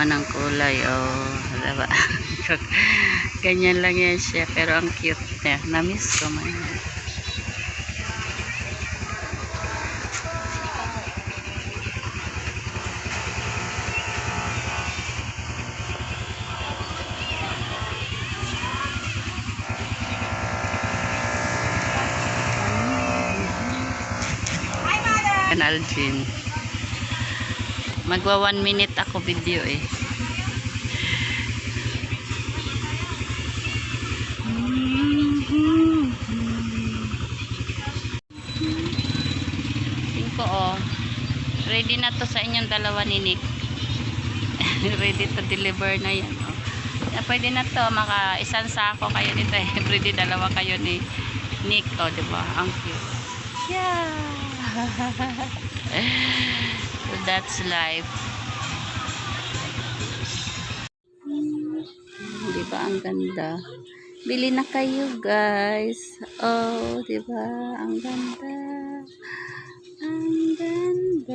Naman ang kulay, oh. Diba? Ganyan lang yan siya, pero ang cute niya. Namiss ko man. yan. Magwa one minute ako video eh. Cinco oh. Ready na to sa inyong dalawa ni Nick. Ready to deliver na yan. Oh. Ya, pwede na to. Maka isang sako kayo nito. eh. Everyday dalawa kayo ni Nick. Oh, diba? Ang cute. Yeah. that's life. Di ba ang ganda? Bili na kayo guys. Oh, di ba? Ang ganda. Ang ganda.